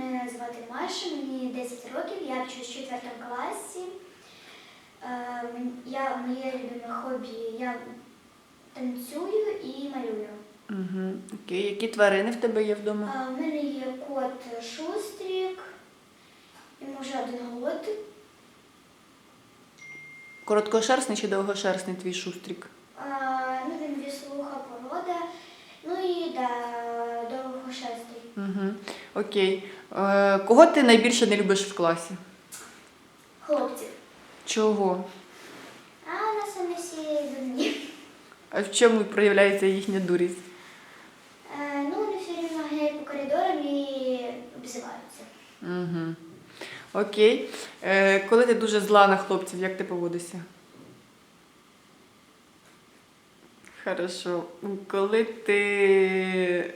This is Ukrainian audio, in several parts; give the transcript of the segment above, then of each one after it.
мене звати Маша, мені 10 років, я вчусь в 4 класі. Е, Я, моє любиме хобі, я танцюю і малюю. Угу. Окей. Які тварини в тебе є вдома? У мене є кот Шустрік, йому вже один год. Короткошерстний чи довгошерстний твій шустрік? А, Ну, він віслуха порода, ну і да, довгошерстий. Угу. Окей. Е, кого ти найбільше не любиш в класі? Хлопців. Чого? А у нас вони всі дурні. А в чому проявляється їхня дурість? Е, Ну, вони все рівно ганяють по коридорам і обзиваються. Угу. Окей. Е, коли ти дуже зла на хлопців, як ти поводишся? Хорошо. Коли ти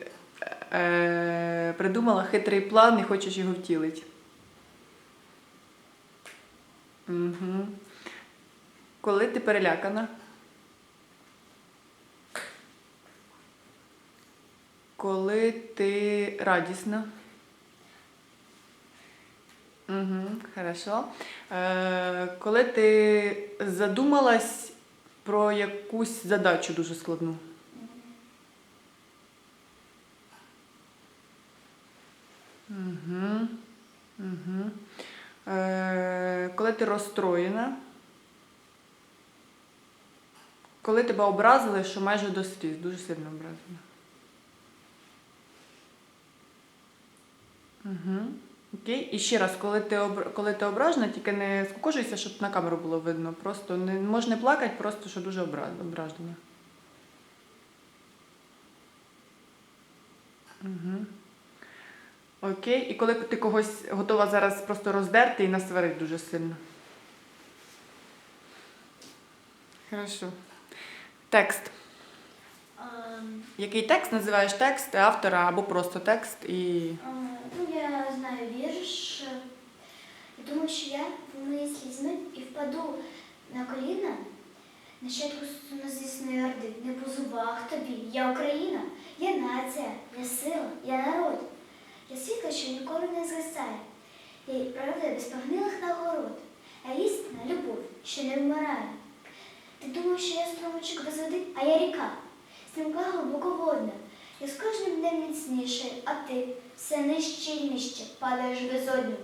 е, придумала хитрий план і хочеш його втілити? Угу. Коли ти перелякана? Коли ти радісна? Угу, хорошо. Е, коли ти задумалась про якусь задачу дуже складну? Угу. Угу. Е, коли ти розстроєна? Коли тебе образили, що майже до сліз, дуже сильно образили. Угу. Окей. І ще раз, коли ти, обр... коли ти ображена, тільки не скукожуйся, щоб на камеру було видно. Просто не можна плакати, просто що дуже обра... ображена. Угу. Окей. І коли ти когось готова зараз просто роздерти і насварити дуже сильно. Хорошо. Текст. Ем, Який текст називаєш текст автора або просто текст і. е, Ну, я знаю вірш. І думаю, що я слізьми і впаду на коліна нащадку сумнозвісної орди. Не по зубах тобі. Я Україна, я нація, я сила, я народ. Я світло, що ніколи не згасає. Й правда без погнилих нагород, а істина любов, що не вмирає. Ти думав, що я струмочок без води, а я ріка, стрімка глибоководна. Я з кожним днем міцніше, а ти все нижче і нижче падаєш безодню.